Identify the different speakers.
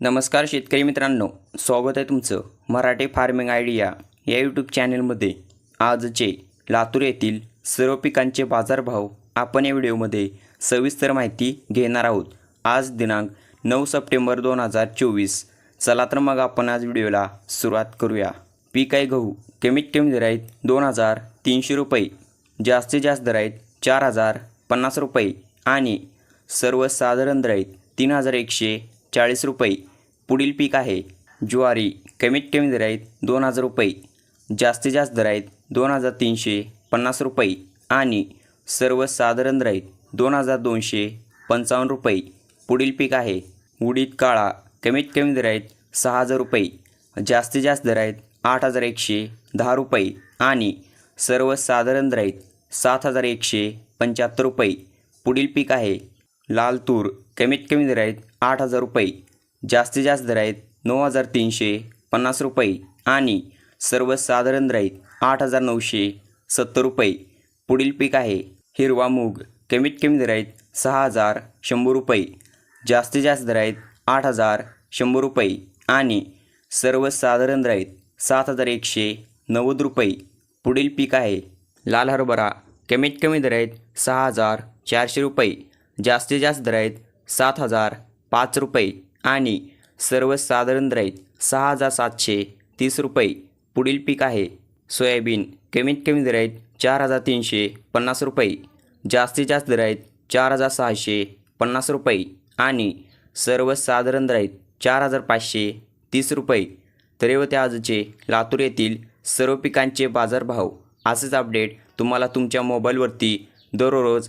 Speaker 1: नमस्कार शेतकरी मित्रांनो स्वागत आहे तुमचं मराठी फार्मिंग आयडिया या यूट्यूब चॅनलमध्ये. आजचे लातूर येथील सर्व पिकांचे बाजारभाव आपण या व्हिडिओमध्ये सविस्तर माहिती घेणार आहोत. आज दिनांक नऊ सप्टेंबर दोन हजार चोवीस. चला तर मग आपण आज व्हिडिओला सुरुवात करूया. पीक आहे गहू कमीत कमी दर आहेत दोन हजार तीनशे रुपये जास्तीत जास्त दर आहेत चार हजार पन्नास रुपये आणि सर्वसाधारण दर आहेत तीन हजार एकशे चाळीस रुपये. पुढील पीक आहे. ज्वारी कमीत कमी दर आहेत दोन हजार रुपये. जास्तीत जास्त दर आहेत दोन हजार तीनशे पन्नास रुपये. आणि सर्वसाधारण दर आहेत दोन हजार दोनशे पंचावन्न रुपये. पुढील पीक आहे. उडीद काळा कमीत कमी दर आहेत सहा हजार रुपये. जास्तीत जास्त दर आहेत आठ हजार एकशे दहा रुपये. आणि सर्वसाधारण दर आहेत सात हजार एकशे पंच्याहत्तर रुपये. पुढील पीक आहे. लाल तूर कमीत कमी दर आहेत आठ हजार रुपये जास्तीत जास्त दर आहेत नऊ हजार तीनशे पन्नास रुपये आणि सर्वसाधारण दर आहेत आठ हजार नऊशे सत्तर रुपये. पुढील पीक आहे हिरवा मूग कमीत कमी दर आहेत सहा हजार शंभर रुपये जास्तीत जास्त दर आहेत आठ हजार शंभर रुपये आणि सर्वसाधारण दर आहेत सात हजार एकशे नव्वद रुपये. पुढील पीक आहे लाल हरभरा कमीत कमी दर आहेत सहा हजार चारशे रुपये. जास्तीत जास्त दर आहेत सात हजार पाच रुपये आणि सर्वसाधारण दर आहेत सहा हजार सातशे तीस रुपये. पुढील पीक आहे. सोयाबीन कमीत कमी दर आहेत चार हजार तीनशे पन्नास रुपये. जास्तीत जास्त दर आहेत चार हजार सहाशे पन्नास रुपये आणि सर्वसाधारण दर आहेत चार हजार पाचशे तीस रुपये. तरी व आजचे लातूर येथील सर्व पिकांचे बाजारभाव असेच अपडेट तुम्हाला तुमच्या मोबाईलवरती दररोज